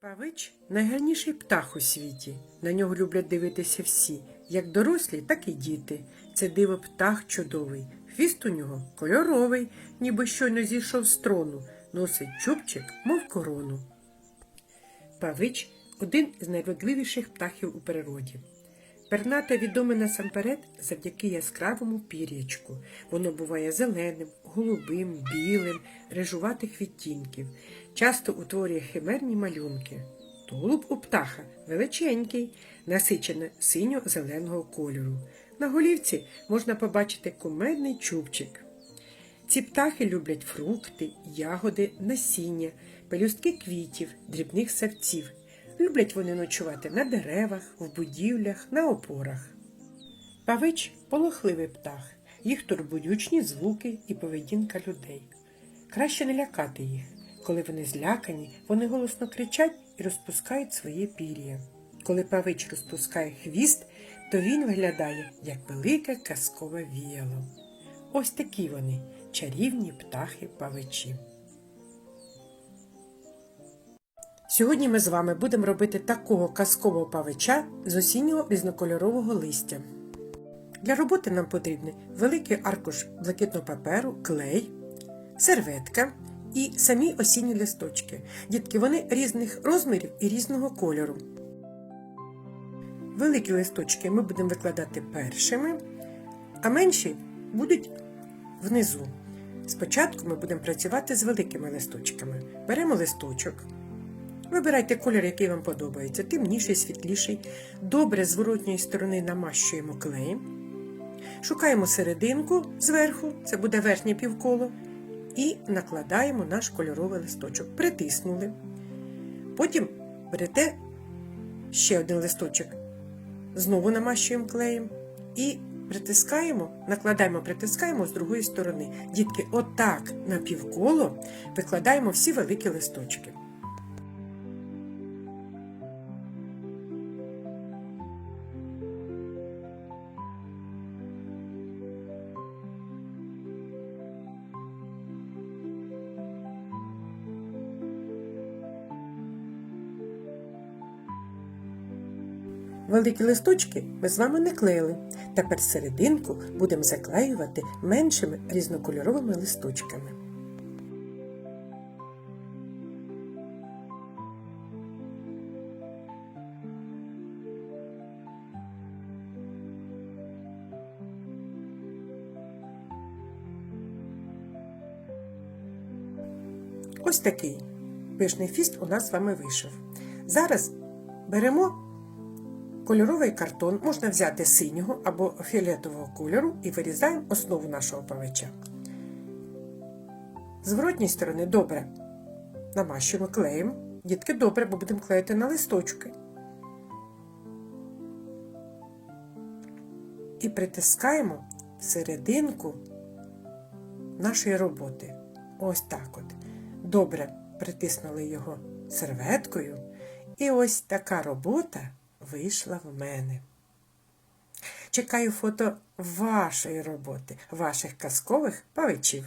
Павич найгарніший птах у світі. На нього люблять дивитися всі, як дорослі, так і діти. Це диво птах чудовий. Хвіст у нього кольоровий, ніби щойно зійшов з трону, носить чубчик, мов корону. Павич один з найвродливіших птахів у природі. Пернате відоме насамперед завдяки яскравому пір'ячку. Воно буває зеленим, голубим, білим, рижуватих відтінків. Часто утворює химерні малюнки. Тулуб у птаха величенький, насичене синьо-зеленого кольору. На голівці можна побачити кумедний чубчик. Ці птахи люблять фрукти, ягоди, насіння, пелюстки квітів, дрібних савців. Люблять вони ночувати на деревах, в будівлях, на опорах. Павич полохливий птах, їх турбують гучні звуки і поведінка людей. Краще не лякати їх. Коли вони злякані, вони голосно кричать і розпускають своє пір'я. Коли павич розпускає хвіст, то він виглядає як велике казкове віяло. Ось такі вони чарівні птахи павичі. Сьогодні ми з вами будемо робити такого казкового павича з осіннього різнокольорового листя. Для роботи нам потрібний великий аркуш блакитного паперу, клей, серветка і самі осінні листочки. Дітки, вони різних розмірів і різного кольору. Великі листочки ми будемо викладати першими, а менші будуть внизу. Спочатку ми будемо працювати з великими листочками. Беремо листочок. Вибирайте колір, який вам подобається, темніший, світліший. Добре з зворотньої сторони намащуємо клеєм. Шукаємо серединку зверху, це буде верхнє півколо, і накладаємо наш кольоровий листочок. Притиснули. Потім берете ще один листочок, знову намащуємо клеєм і притискаємо, накладаємо, притискаємо з другої сторони. Дітки, отак на півколо викладаємо всі великі листочки. Великі листочки ми з вами не клеїли. Тепер серединку будемо заклеювати меншими різнокольоровими листочками. Ось такий пишний фіст у нас з вами вийшов. Зараз беремо Кольоровий картон можна взяти синього або фіолетового кольору і вирізаємо основу нашого павича. З зворотньої сторони добре намащуємо клеєм. Дітки добре, бо будемо клеїти на листочки. І притискаємо серединку нашої роботи. Ось так от. Добре притиснули його серветкою. І ось така робота вийшла в мене. Чекаю фото вашої роботи, ваших казкових павичів.